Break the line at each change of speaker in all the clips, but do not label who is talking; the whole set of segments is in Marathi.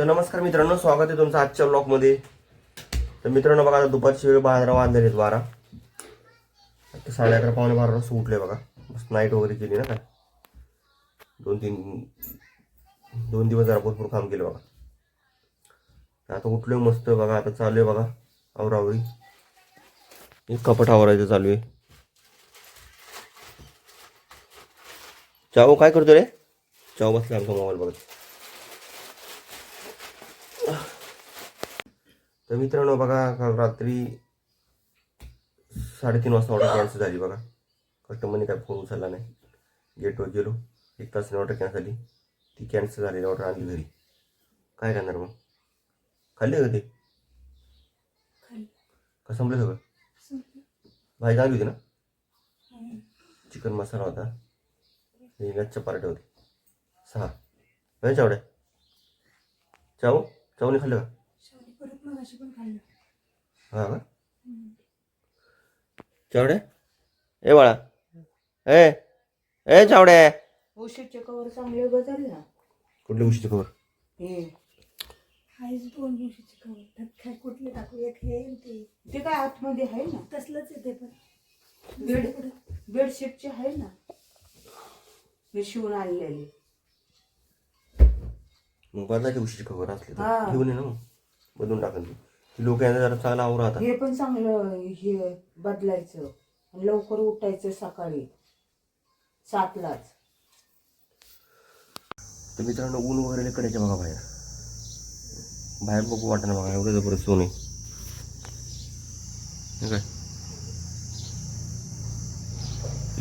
तर नमस्कार मित्रांनो स्वागत आहे तुमचं आजच्या ब्लॉगमध्ये तर मित्रांनो बघा आता दुपारची वेळ बारा वाजले आहेत बारा. आता साडे अकरा पावणे बारा वाजता उठले बघा. मस्त नाईट वगैरे केली ना काय? दोन तीन दोन दिवस जरा भरपूर काम केलं बघा. आता उठलोय मस्त बघा आता चालू आहे बघा आवरावरी एक कपाट आवरायचं चालू आहे चाव काय करतो रे? चाव बसला आमचा मोबाईल बघत. तर मित्रांनो बघा काल रात्री साडेतीन वाजता ऑर्डर कॅन्सल झाली बघा. कस्टमरने काय फोन उचलला नाही. गेटवर गेलो. एक तासाने ऑर्डर कॅन्सल झाली. ती कॅन्सल झालेली ऑर्डर आणली घरी. काय करणार मग? खाल्ली का ते? का संपलं सगळं? भाजी चांगली होती ना? चिकन मसाला होता. आणि गच्च्या पराठे होते सहा. नाही चावड्या? चाव? चावणी खाल्लं का?
पण खाल्लं.
हा चावड्या ए बाळा. ए ए चावड्या
उशीरचे कवर चांगले बदल ना.
कुठली
हे.
हायच दोन दिवशीची खबर त्यात काय कुठले टाकू? एक हे आणि ते.
ते काय आतमध्ये आहे ना?
तसलंच येते पण.
बेड बेडशीटचे आहे ना? हे शिवून आणलेले.
मग बदलाची गोष्टी खबर असली तर.
हा.
घेऊन ये ना मग. बदलून टाकन ती. ती लोक यांना जरा चांगला आवरा आता
हे पण चांगलं हे बदलायचं. आणि लवकर उठायचं सकाळी. सातलाच.
तर मित्रांनो ऊन वगैरे कडे बघा बाहेर. बाहेर बघू वाटणं बघा एवढं जबरदस्त ऊन आहे. काय?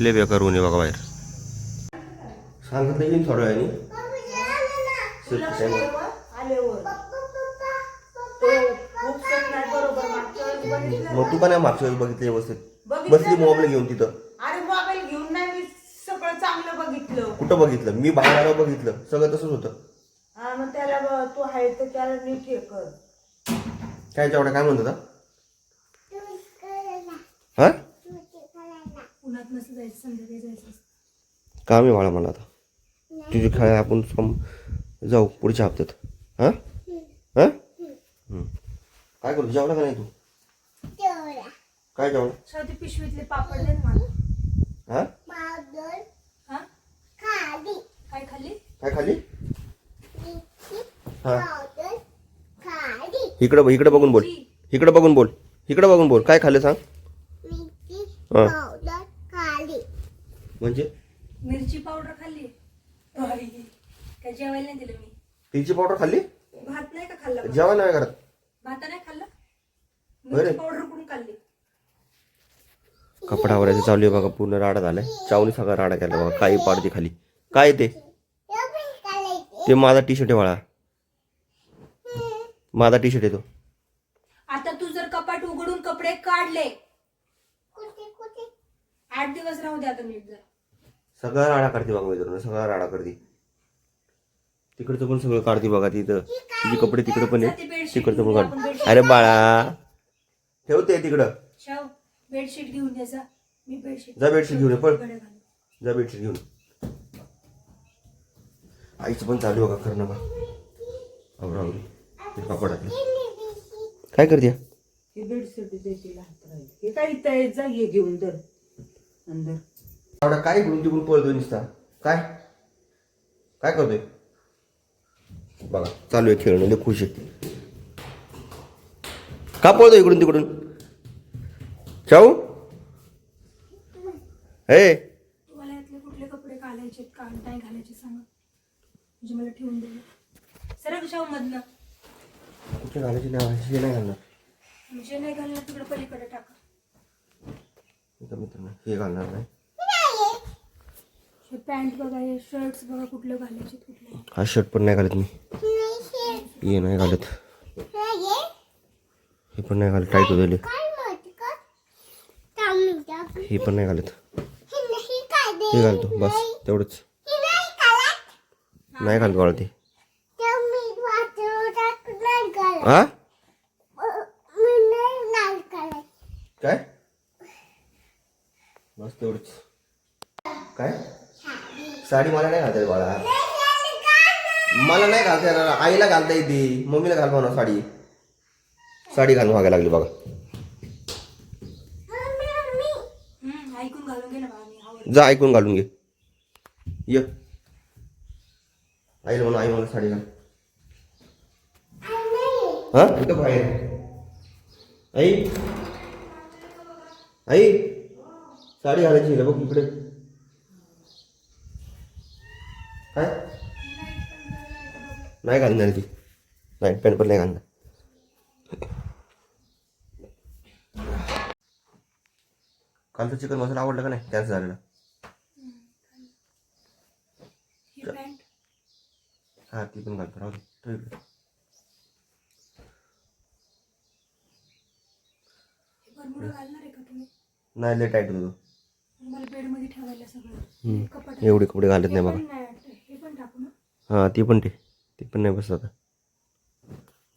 लय बेकार ऊन आहे बघा बाहेर. सांगितलं येईन थोड्या वेळाने शेवटी काय नाही.
आल्यावर तो खूप सण नाही बरोबर मागच्या वेळेस बघितलं
मग तू का नाही मागच्या वेळेस बघितलं व्यवस्थित.
बघितलं
बसली
ना.
मोबाईल घेऊन तिथं.
अरे मोबाईल घेऊन नाही मी सगळं चांगलं बघितलं.
कुठं बघितलं? मी बाहेर आलो बघितलं. सगळं तसंच होतं.
हा मग त्याला ब- तू आहे तर त्याला नीट हे कर.
काय चावड्या काय म्हणत होता? हा?
उन्हात नसं जायचं संध्याकाळी जायचं असतं.
काम आहे बाळा मला आता. तुझी काय आपण सम जाऊ पुढच्या हप्त्यात. हां? हां? हं. काय करतो जेवला का नाही तू? काय
शेवटी पिशवीतले पापड दे ना मला.
हां?
हा? काय खाल्ली?
काय खाली हां. इकडं इकडं बघून बोल. इकडं बघून बोल. इकडं बघून बोल. काय खाल्लं सांग? म्हणजे?
मिरची पावडर खाल्ली. काय जेवायला नाही दिलं मी.
तिची पावडर खाल्ली?
भात नाही का खाल्ला?
जेवण नाही करत.
भात नाही खाल्ला?
बरं.
मिरची पावडर कुठून खाल्ली
कपडावरायचं चालू आहे बघा पूर्ण राडा झालाय. चावणी सगळा राडा केला बघा काही पाडते खाली. काय ते? ते माझा टी शर्ट आहे बाळा. माझा टी शर्ट येतो
आता तू जर कपाट उघडून कपडे काढले. आठ दिवस राहू दे आता नीट जर.
सगळा राडा काढते बघा मित्रांनो सगळा राडा करते. तिकडचं पण सगळं काढते बघा तिथं. तिचे कपडे तिकडं पण आहे तिकडचं पण
घेऊन आपण
काढ
bedsheet
अरे बाळा ठेवते तिकडं.
शाव बेडशीट घेऊन ये जा. मी बेडशीट
जा बेडशीट घेऊन ये पळ. जा बेडशीट घेऊन. आईचं पण चालू आहे बघा करणं बा आवरावरी ते कपडातलं काय करते?
हे बेडशीट देतील हात राहील. हे काय इथं आहे, जा घेऊन दर अंदर.
आवडा काय इकडून तिकडून पळतोय नुसता? काय? काय करतोय? बघा चालू आहे खेळणं. लय खुश आहे. का पळतोय इकडून तिकडून? चाऊ हे.
तुम्हाला यातले कुठले कपडे घालायचे का नाही घालायचे सांगा. म्हणजे मला ठेवून दे. सरळ शाव मधनं
कुठे घालायची? नाही घालायची हे नाही घालणार.
म्हणजे नाही घालणार तिकडे पलीकडे टाका.
इथं मित्रांनो हे घालणार नाही.
हे पॅन्ट बघा हे शर्ट्स बघा कुठलं घालायचे कुठले
हा शर्ट पण नाही घालत मी. हे. नाही घालत. हे. पण नाही घालत टाईट होते हे पण नाही घालत. हे घालतो बस तेवढंच. नाही घालत बाळा ते. हा काय? बस तेवढंच. काय? साडी मला नाही घालता बाळा. मला नाही घालता येणार. आईला घालता येते. मम्मीला घाल म्हणा साडी. साडी घालून मागायला लागली बघा
हम्म, ऐकून घालून घे ना बाळा, मी आवडते.
जा ऐकून घालून घे. ये. आईला म्हणून आई मला साडी घाल. हा? इथं बाहेर आई. आई. साडी घालायची हिला बघ इकडे. काय? नाही घालणार ती. नाईट पॅन्ट पण नाही घालणार. कालचं चिकन मसाला आवडला का नाही? त्याच झालेला
ही पॅन्ट
हा ती पण घालतो राहू दे ठेव इकडे.
हे बरमुडं घालणार आहे का तुम्ही?
नाही लेट टाईट होतो. एवढे कपडे घालत नाही बघा.
हे
हा ती पण ते ती पण नाही बसत आता.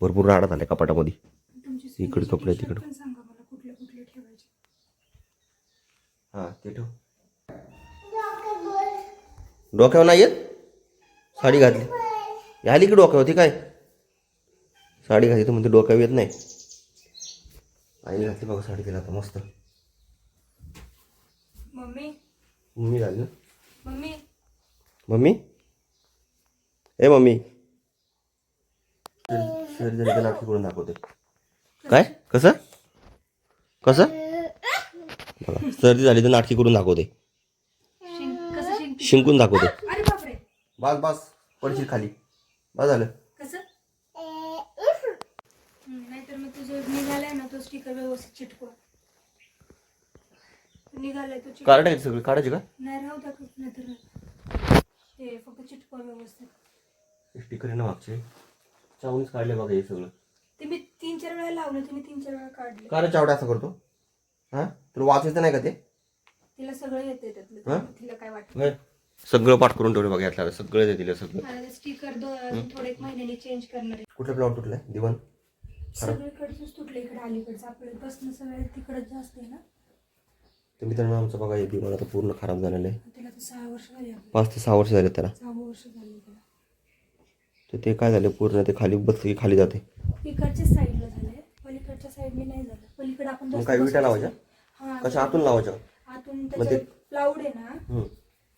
भरपूर राडा आले कपाटामध्ये. इकडे कपडे, तिकडे.
पण सांगा मला कुठले कुठले ठेवायचे.
हा ते ठेव. डोक्यावर नाही येत? साडी घातली. आली की डोक्यावर ती काय? साडी घातली तर म्हणते डोक्यावर येत नाही. आईने घातली बघा साडी तिला आता मस्त.
मम्मी.
मम्मी घाली ना?
मम्मी.
मम्मी? ए मम्मी. नाटकी करून दाखवते. काय? कसं? कसं? बघा सर्दी झाली तर नाटकी करून दाखवते. शिंकून दाखवते. बस बस पडशील खाली. बस झालं.
कसं? नाहीतर मग तुझं निघालाय ना तो स्टिकर व्यवस्थित चिटकवा. निघालाय तो चिटकवा.
काढायची सगळी? काढायची का?
नाही राहू द्या नाहीतर ते फक्त चिटकवा व्यवस्थित.
स्टिकर आहे ना मागचे. चावूनच काढले बघा हे सगळं.
ते मी तीन चार वेळा लावलं तुम्ही तीन चार वेळा काढले.
का रे चावडा असं करतो. हा? तुला वाचायचं नाही का ते?
तिला सगळं येते
हा?
त्यातलं तिला काय वाटत.
सगळं पाठ करून ठेवलं बघा यातलं सगळं ते दिलं सगळं.
मला स्टिकर थोडे एक महिन्याने चेंज करणार आहे.
कुठलं प्लॉट तुटलाय?
सगळीकडचंच तुटलं इकडे अलीकडचं. आपलं बसणं सगळं तिकडच जास्त आहे ना.
तर मित्रांनो आमचं बघा हे दिवाण आता पूर्ण खराब झालेलं आहे.
त्याला तर सहा वर्ष झाली आपलं.
पाच ते सहा वर्ष झाले त्याला.
सहा वर्ष झाली त्याला.
तर ते काय झालं पूर्ण ते खाली बसलं की खाली जाते.
इकडच्या साईडला झालंय. पलीकडच्या साईडने नाही झालं. पलीकडे आपण
मग
जास्त
काय विटा
बसू
लावायच्या?
हा
कशा आतून लावायच्या?
आतून
मग
त्याच्या
ते-
प्लाऊड आहे ना
हम्म.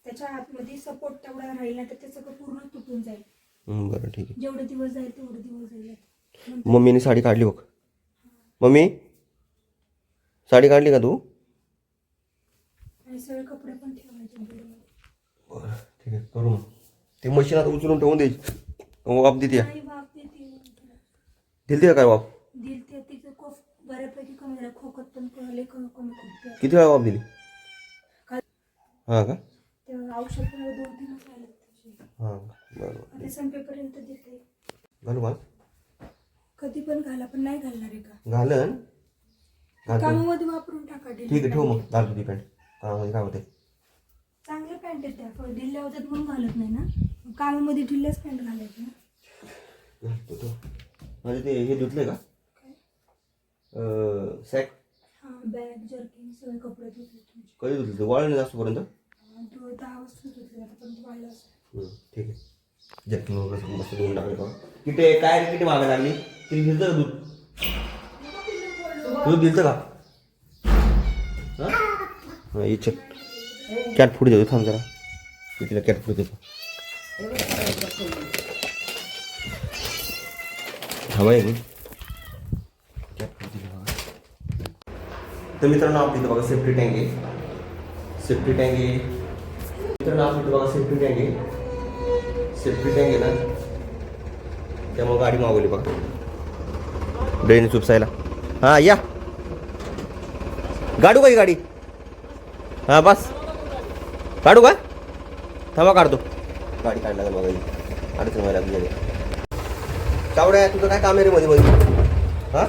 त्याच्या आतमध्ये सपोर्ट तेवढा राहील ना तर ते सगळं पूर्ण तुटून जाईल.
बरं ठीक आहे.
जेवढे दिवस जाईल तेवढे दिवस जाईल.
मम्मीने साडी काढली बघ. मम्मी साडी काढली का तू?
आणि सगळे कपडे पण ठेवायचे बेडमध्ये.
बरं ठीक आहे करू मग. ते मशीन आता उचलून ठेवून द्यायची वाप देते.
नाही बाप
दिलते का काय वाप?
दिल ते तिचं कोफ बऱ्यापैकी कमी झालं. खोकत पण लय कमी खोकते.
किती वेळा वाप दिली? हां का?
ते औषध पण दोन दिवस राहिले त्याचे.
हां बरं बरं
आता संपेपर्यंत देते.
घालू
कधी पण घाला पण नाही घालणार आहे का?
घालन. घालतो.
कामामध्ये वापरून टाका
ठीक आहे ठेव मग. घालतो ती पॅन्ट. कामामध्ये काय होते
चांगल्या पॅन्ट आहेत त्या पण ढिल्ल्या होत्यात म्हणून घालत नाही ना? कामामध्ये ढिल्ल्याच पॅन्ट घालायचे ना?
घालतो तो. म्हणजे ते हे धुतले का?
काय?
सॅक?
हा बॅग जर्किंग सगळे कपडे धुतले तुमचे
कधी धुतले ते वाळले जास्तपर्यंत हम्म, ठीक आहे जर्किंग वगैरे सगळं मस्त किती मागायला लागली दिलतं का दूध। दूध दिलतं का हा? हा कॅट फ़ूड देतो थांब जरा। मी कॅट फ़ूड देतो दिलं बघा तर मित्रांनो आपली इथं बघा सेफ्टी टँक आहे सेफ्टी टँक आहे मित्रांनो आपली बघा सेफ्टी टँक आहे. सेफ्टी टँक आहे ना. त्यामुळे गाडी मागवली बघा. ड्रेन चुपसायला हां या. गाडू का ही गाडी? हां बस. काढू का? थांबा काढतो. गाडी काढला लागेल बघा अडचण व्हायला लागली गाडी चावड्या तुझं काय काम आहे रे मध्ये मध्ये हां?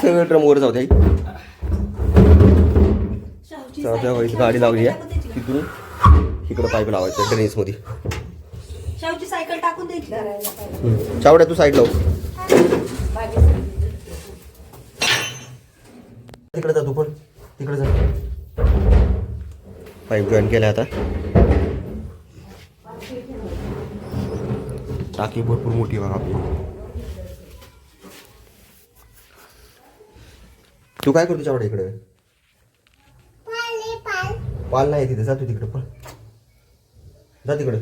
सगळं ड्रम वर जाऊ द्या इथं गाडी लावली आहे. तिकडून इकडं पाईप लावायचं ड्रेनेजमध्ये
शाहूची सायकल टाकून द्यायची
चावड्या तू साईड लाव
बागेसाठी.
तिकडे जा तू पण. तिकडे जा. पाईप जॉईन केला आता. टाकी भरपूर मोठी बघा आपली. तू काय करतो चावडा इकडे? पाल नाही तिथे जा तू तिकडे पण जा तिकडे.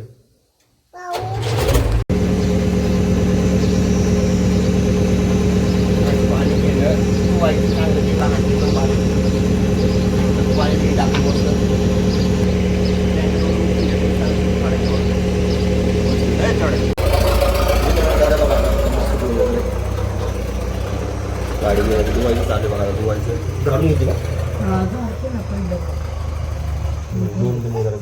गाडी दुवायची चालू बघा दुवायचं घालून घेते का? दोन दोन जरा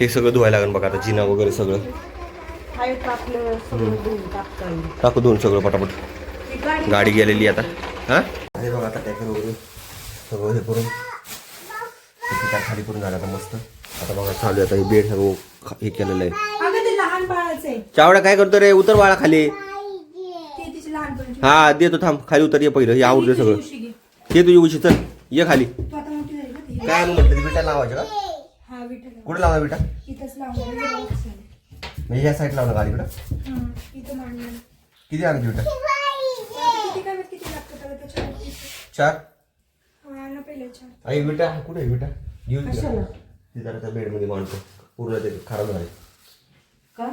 हे सगळं धुवायला लागेल बघा आता जिना वगैरे
सगळं.
टाकू दोन सगळं पटापट.
गाडी
गेलेली आता. हा? हे बघा आता टॅकर वगैरे सगळं हे करून. खाली करून झालं आता मस्त. आता बघा चालू आहे आता हे बेड सगळं हे केलेलं आहे. चावडा काय करतो रे? उतर बाळा खाली. हा देतो थांब खाली उतर ये पहिलं हे आवडतं सगळं. हे तुझी उशी चल ये खाली.
तू आता मोठी झाली ना ती.
काय म्हटलं ते विटा लावायचं का?
हा
कुठे लावणार विटा?
इथंच लावणार झाली.
म्हणजे ह्या साईड लावणार गाडीकडं
हा, इथं मांडणार
किती आणायची विटा?
आता किती काय माहीत किती लागतं त्याला त्याच्यावरती
चार?
हा ना पहिले छान
आई विटा कुठे आहे विटा? घेऊन? ती जरा त्या बेडमध्ये मांडतो. पूर्ण ते खराब झाले.
का?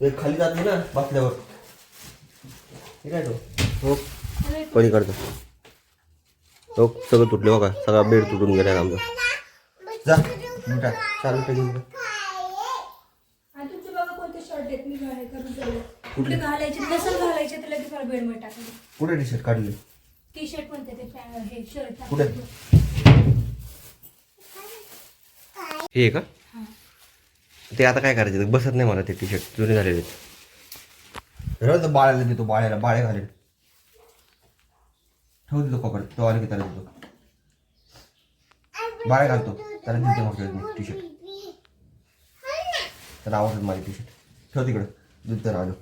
ते खाली जात ना बसल्यावर. हे काय तो? हो हो सगळं तुटले बघा. सगळा बेड तुटून गेला आमचा. जा.
आहेत? जाऊ कुठे घालायचे? नसेल घालायचे तर लगेच मला बेडमध्ये टाकायचे
कुठे टी शर्ट काढले?
टी शर्ट म्हणते ते पॅ- हे शर्ट
कुठे? हे आहे का?
हा.
ते आता काय करायचं? बसत नाही मला ते टी शर्ट जुने झालेले रद बाळाला देतो बाळ्याला बाळे घालेल ठेवू देतो कपड्यात तो आले की त्याला देतो. बाळे घालतो त्याला देते मग टी शर्ट त्याला आवडत माझी टी शर्ट ठेव तिकडं दूध तर आलो.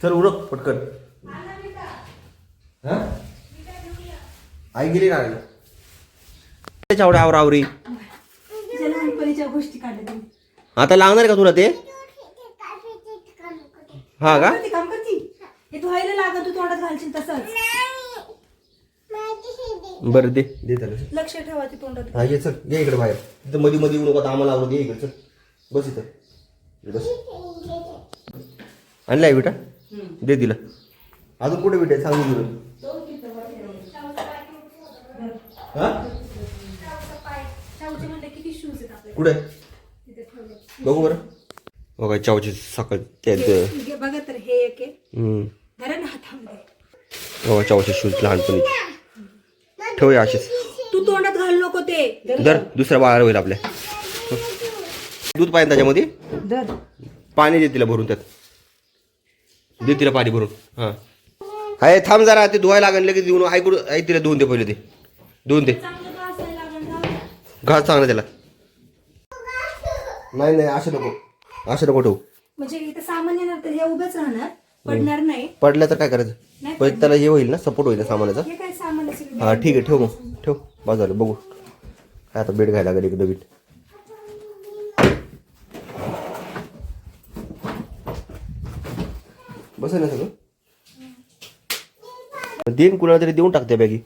चल उरक पटकन. हा? आई गेली ना त्याच्या आवड्या आवरावरी
लहानपणीच्या गोष्टी काढल्या
आता लागणार का तुला ते? हा का?
करती काम करती हे धुवायला लागत तू तोंडात घालशील तसंच.
बरं दे दे त्याला.
लक्ष ठेवा ते तोंडात.
हा ये चल ये इकडे बाहेर. तिथं मध्ये मध्ये येऊ नको आता आम्हाला आवडत ये इकडे चल. बस इथं. बस. आणलाय बेटा दे तिला. अजून कुठे बेटा सांगू तुला हा?
शाहूचे म्हणले किती शूज आहेत आपले
कुठे?
तिथे ठेवले.
बघू बरं. बघा चावची सकाळ त्यात
हे बघा तर हे एक आहे.
बघा चावचे शूज लहानपणीचे. ठेवूया असेच
तू तोंडात घालू नको ते.
दर दुसऱ्या बाळाला होईल आपल्या. दूध पाहिजे त्याच्यामध्ये?
दर
पाणी दे तिला भरून त्यात. दे तिला पाणी भरून. हां. हाय थांब जरा ते धुवायला लागेल लगेच देऊन ऐकून ऐक तिला धुवून दे पहिले ते. धुवून दे? घास चांगला त्याला. नाही नाही असं नको. असं नको ठेवू.
म्हणजे इथे सामान येणार तर हे उभेच राहणार पडणार नाही.
पडलं तर काय करायचं? पहिले त्याला हे होईल ना सपोर्ट होईल ना सामानाचा
हे काय सामान असेल
हा ठीक आहे ठेव मग. ठेव बाजूला बघू. काय आता बेड घ्यायला लागेल एक नवीन बस ना सगळं? देईन कुणाला तरी देऊन टाकते बॅगी.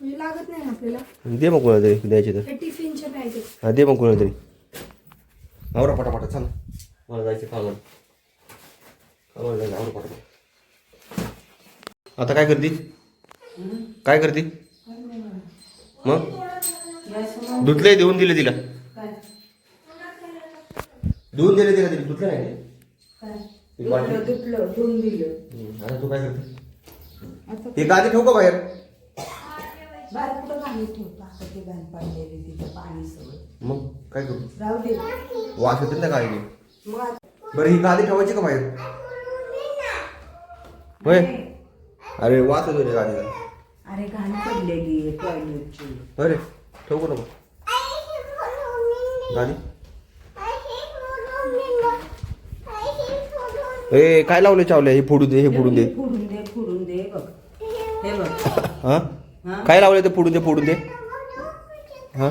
म्हणजे लागत नाही आपल्याला?
दे मग कुणाला तरी द्यायचे तर.
टिफिनच्या
हा दे मग कुणाला तरी. आवरा पटापटा सांग मला जायचं कामाला कामाला जायचं आवरा पटापट आता काय करते? काय करते? मग? धुतले देऊन दिले तिला. देऊन दिले तिला तिला धुतलं नाही आता तू काय करते? हे गादी ठेवू का बाहेर?
ते
मग काय करू? वास येते ना
आता
बरं ही गादी ठेवायची का बाहेर? होय. अरे वास येतो रे
अरे घाण पडलेली आहे टॉयलेटची
अरे ठेवू नको? ए काय लावले चावले हे फोडू दे हे फोडून दे.
फोडून दे फोडून दे बघ. हे बघ.
हा?
हा?
काय लावले ते फोडून दे फोडून दे. हा?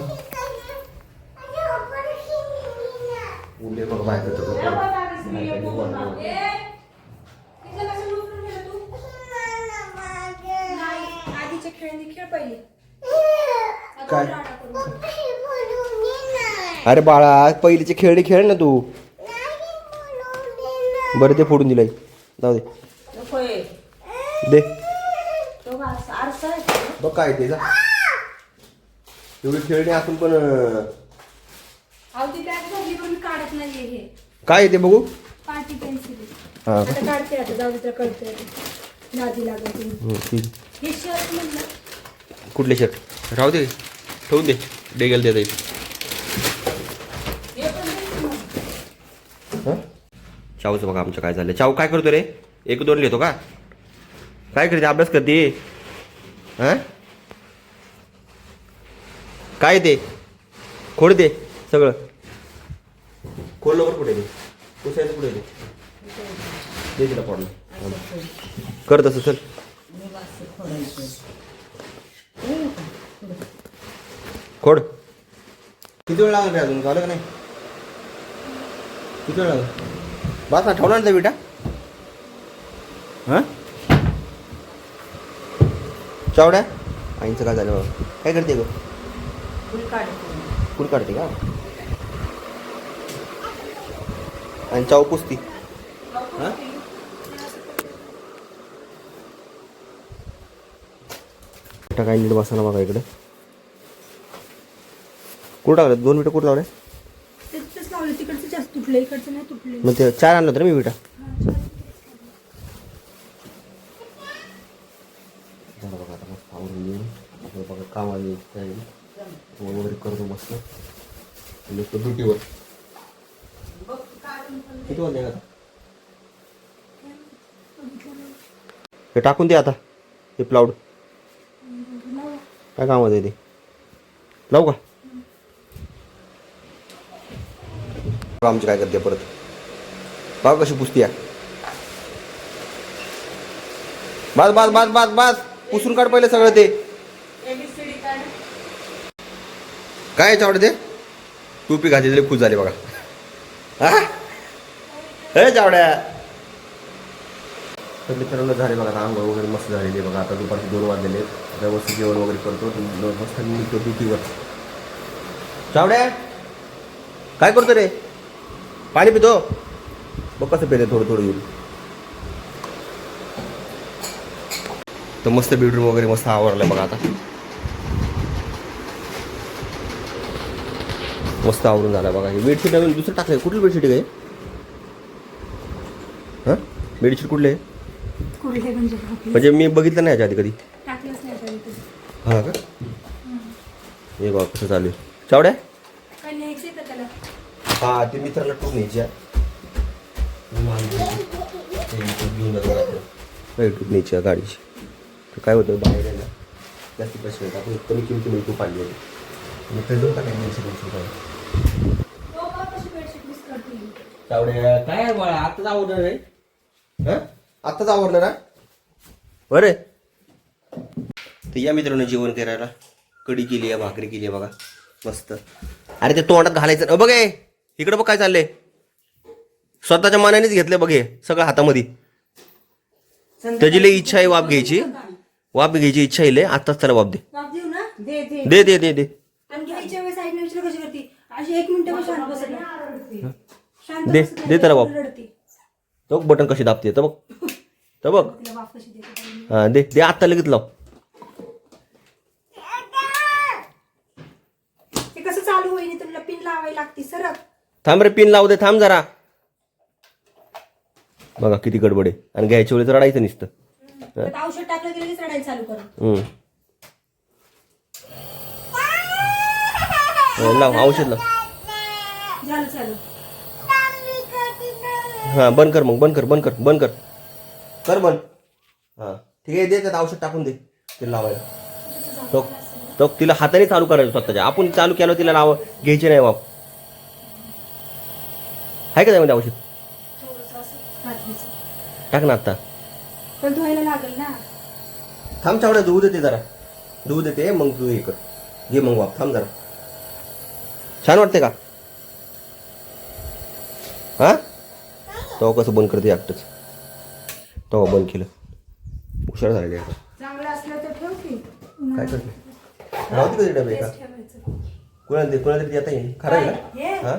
बघ काय? अरे बाळा पहिलीचे खेळणे खेळ ना तू. बरं ते फोडून दिलंय. जाऊ दे? बघ काय ते जा. एवढी खेळणी असून पण
हे.
काय आहे ते बघू?
पार्टी पेन्सिल
हा.
आता काढते आता जाऊ दे तर कळते नादी लागत
हं, ठीक.
हे शर्ट म्हणलं
कुठले शर्ट राहू दे. ठेवून दे. डेगेल देता येईल
हे पण दे मग.
हं? चाऊचं बघा आमचं काय झालं चाऊ काय करतो रे? एक दोन लिहितो का? काय करते? अभ्यास करते? हां? काय ते? खोड दे सगळं. खोल लवकर कुठे दे पुसायचं कुठे दे दे तिला पडलं कर तसं चल. खोड. किती वेळ लागला रे अजून? झालं का नाही? किती वेळ लागला? बस ना ठेवला ना त्या विटा? हां? चावड्या? आईचं काय झालं? बाबा काय करते ग?
फुल काढते.
फुल काढते का? आणि चाव पुसती हां? काय नीट बसा ना बघा इकडे. कुठं टाकलं दोन विटा कुठं
लावले?
मग ते चार आणलं होतं ना मी विटा. बघा आता मस्त बघा कामाला येईल वगैरे करतो मस्त ड्युटीवर. किती वाजले आता हे टाकून दे आता ते प्लाउड काय कामाचं आहे ते? लावू का? आमची काय करते परत. बघा कशी पुसती बस बस बस बस बस. पुसून काढ पहिले सगळं ते. काय याच्या ते? टोपी घातली खुश झाली बघा. हा? हे जावड्या. तर मित्रांनो झाले बघा आता आंघोळ वगैरे मस्त झालेली आहे बघा. आता दुपारचे दोन वाजलेले आता मस्त जेवण वगैरे करतो. मस्त निघतो ड्युटीवर. चावड्या काय करतो रे? पाणी पितो? बघ कसं पेले थोडं थोडं येऊन. तर मस्त बेडरूम वगैरे मस्त आवरलं बघा आता. मस्त आवरून झाला बघा. हे बेडशीट नवीन दुसरं टाकलं कुठली बेडशीट आहे? बेडशीट कुठले? आहे
कुठले म्हणजे?
म्हणजे मी बघितलं नाही याच्या आधी कधी.
नाही
हा का? हे बघा कसं चालू आहे. चावड्या?
काय न्यायचं आहे का त्याला?
हा ते मित्राला टूर न्यायची आहे. न्यायची आहे गाडीची. तर काय होतं बाहेर आहे ना जास्त पैसे येतात आपण कमी किमतीमध्ये तूप आणली होती मी पेट्रोल टाकायला दोनशे दोनशे रुपये
बघ कशी बेडशीट मिस करते
चावड्या काय आहे बाळा? आत्ताच आवडणार नाही हां? आत्ताच आवडणार ना? बरे तर या मित्रांनो जेवण करायला. कढी केली आहे भाकरी केली आहे बघा. मस्त. अरे ते तोंडात घालायचं. अ, बघ. इकडं बघ काय चाललंय. स्वतःच्या मनानेच घेतलंय बघ. हे सगळं हातामध्ये. त्याची लई इच्छा आहे वाप घ्यायची. वाप घ्यायची इच्छा आहे लय आत्ताच त्याला वाप दे.
देऊ ना?
दे दे.
दे दे दे दे.
आणि घ्यायच्या वेळेस आईने विचार कशी करते? अशी एक मिनिट शांत बसत नाही. शांत
दे-
बसत नाही,
दे त्याला बाप.
रडते.
तो बटन कशी दाबते तर बघ. तर बघ. हा दे दे आत्ता लगेच लाव.
ते कसं चालू होईल? तुला पिन लावावी लागते सरक
थांब रे पिन लावू दे थांब जरा. बघा किती गडबड आहे. आणि घ्यायच्या वेळेस रडायचं नुसतं.
औषध टाकलं की लगेच रडायला चालू कर.
हम्म. हो, लाव औषध लाव.
झालं चालू
हा बंद कर मग बंद कर बंद कर बंद कर. कर बंद. हा ठीक आहे दे त्यात औषध टाकून दे ते लावायला. तो तो तिला हाताने चालू करायचं स्वतःच्या. आपण चालू केलं तिला लाव घ्यायचे नाही बाप. आहे का त्यामध्ये औषध? टाक ना आत्ता
पण धुवायला लागेल ना.
थांब चावड्या धुवू देते जरा. धुवू देते मग तू हे कर. घे मग वाप थांब जरा. छान वाटते का? हा? तेव्हा कसं बंद करते एकटंच तेव्हा बंद केलं. हुशार झालेली आहे
चांगलं असलं तर ठेव की.
काय करते? राहू दे कधी डबे का कुणाला दे कुणाला तरी देता येईल. खरं आहे
हे?
ना हा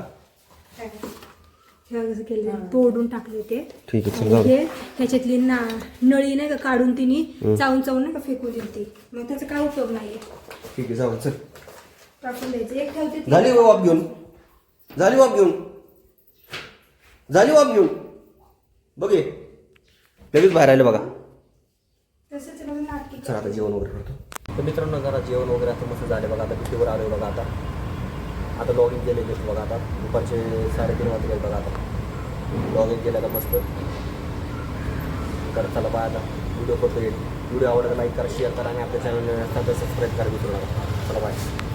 हे कसं केलं तोडून टाकले ते.
ठीक आहे.
हे ह्याच्यातली ना नळी नाही का काढून तिने चावून चावून नाही का फेकून दिली ती. मग त्याचा काय उपयोग नाहीये.
ठीक आहे जाऊ दे, चल.
टाकून द्यायचं. एक ठेवते.
झाली वाप घेऊन. झाली वाप घेऊन. झाली वाप घेऊन. बघे लगेच बाहेर आले बघा.
तसंच आहे बघा नाटकी
चला आता जेवण वगैरे करतो. तर मित्रांनो जरा जेवण वगैरे आता मस्त झाले बघा. आता कितीवर आलोय बघा आता. आता लॉग इन केले जस्ट बघा आता. दुपारचे साडेतीन वाजले बघा आता. लॉग इन केलं आता मस्त. तर चला बाय आता. व्हिडिओ करतो व्हिडिओ आवडला लाईक करा शेअर करा आणि आपल्या चॅनल सबस्क्राईब करा विसरू नका. चला बाय.